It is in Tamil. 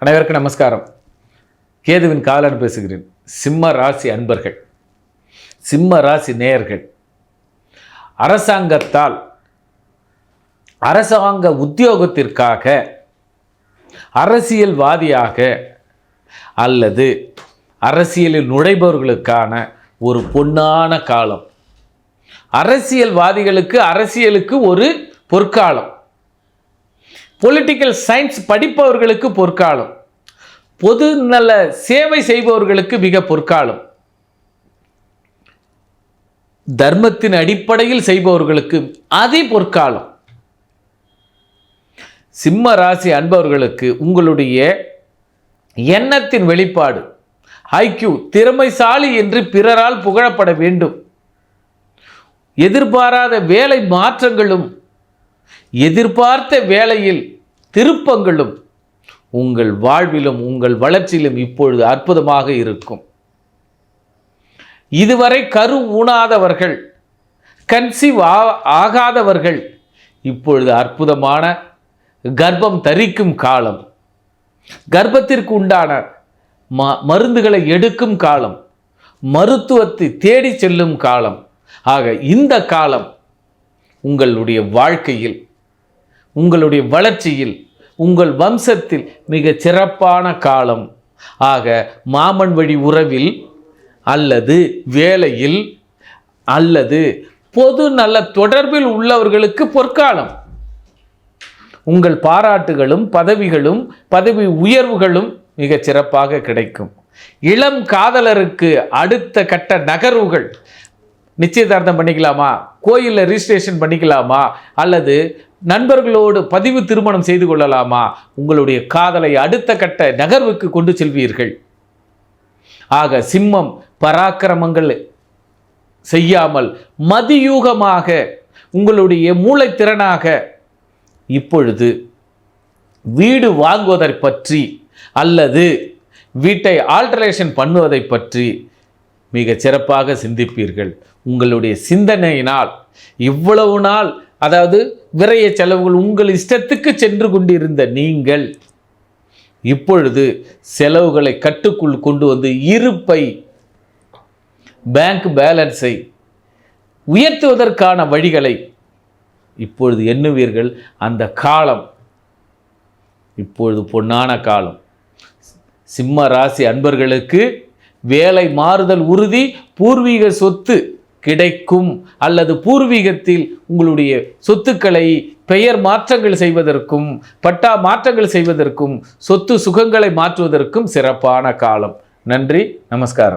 அனைவருக்கும் நமஸ்காரம். கேதுவின் காலன் பேசுகிறேன். சிம்ம ராசி அன்பர்கள் சிம்ம ராசி நேயர்கள் அரசாங்கத்தால் அரசாங்க உத்தியோகத்திற்காக அரசியல்வாதியாக அல்லது அரசியலில் நுழைபவர்களுக்கான ஒரு பொன்னான காலம். அரசியல்வாதிகளுக்கு அரசியலுக்கு ஒரு பொற்காலம். பொலிட்டிக்கல் சயின்ஸ் படிப்பவர்களுக்கு பொற்காலம். பொது நல சேவை செய்பவர்களுக்கு மிக பொற்காலம். தர்மத்தின் அடிப்படையில் செய்பவர்களுக்கு அதி பொற்காலம். சிம்ம ராசி அன்பவர்களுக்கு உங்களுடைய எண்ணத்தின் வெளிப்பாடு ஐக்கியூ திறமைசாலி என்று பிறரால் புகழப்பட வேண்டும். எதிர்பாராத வேலை மாற்றங்களும் எதிர்பார்த்த வேலையில் திருப்பங்களும் உங்கள் வாழ்விலும் உங்கள் வளர்ச்சியிலும் இப்பொழுது அற்புதமாக இருக்கும். இதுவரை கரு ஊனாதவர்கள் கன்சீவ் ஆகாதவர்கள் இப்பொழுது அற்புதமான கர்ப்பம் தரிக்கும் காலம். கர்ப்பத்திற்கு உண்டான ம மருந்துகளை எடுக்கும் காலம். மருத்துவத்தை தேடி செல்லும் காலம். ஆக இந்த காலம் உங்களுடைய வாழ்க்கையில் உங்களுடைய வளர்ச்சியில் உங்கள் வம்சத்தில் மிக சிறப்பான காலம். ஆக மாமன் வழி உறவில் அல்லது வேலையில் அல்லது பொது நல்ல தொடர்பில் உள்ளவர்களுக்கு பொற்காலம். உங்கள் பாராட்டுகளும் பதவிகளும் பதவி உயர்வுகளும் மிகச் சிறப்பாக கிடைக்கும். இளம் காதலருக்கு அடுத்த கட்ட நகர்வுகள் நிச்சயதார்த்தம் பண்ணிக்கலாமா? கோயிலில் ரிஜிஸ்ட்ரேஷன் பண்ணிக்கலாமா? அல்லது நண்பர்களோடு பதிவு திருமணம் செய்து கொள்ளலாமா? உங்களுடைய காதலை அடுத்த கட்ட நகர்வுக்கு கொண்டு செல்வீர்கள். ஆக சிம்மம் பராக்கிரமங்கள் செய்யாமல் மதியூகமாக உங்களுடைய மூளைத்திறனாக இப்பொழுது வீடு வாங்குவதை பற்றி அல்லது வீட்டை ஆல்டரேஷன் பண்ணுவதை பற்றி மிக சிறப்பாக சிந்திப்பீர்கள். உங்களுடைய சிந்தனையினால் இவ்வளவு நாள் அதாவது விரைய செலவுகள் உங்கள் இஷ்டத்துக்கு சென்று கொண்டிருந்த நீங்கள் இப்பொழுது செலவுகளை கட்டுக்குள் கொண்டு வந்து இருப்பை பேங்க் பேலன்ஸை உயர்த்துவதற்கான வழிகளை இப்பொழுது எண்ணுவீர்கள். அந்த காலம் இப்பொழுது பொன்னான காலம். சிம்ம ராசி அன்பர்களுக்கு வேலை மாறுதல் உறுதி பூர்வீக சொத்து கிடைக்கும் அல்லது பூர்வீகத்தில் உங்களுடைய சொத்துக்களை பெயர் மாற்றங்கள் செய்வதற்கும் பட்டா மாற்றங்கள் செய்வதற்கும் சொத்து சுகங்களை மாற்றுவதற்கும் சிறப்பான காலம். நன்றி நமஸ்காரம்.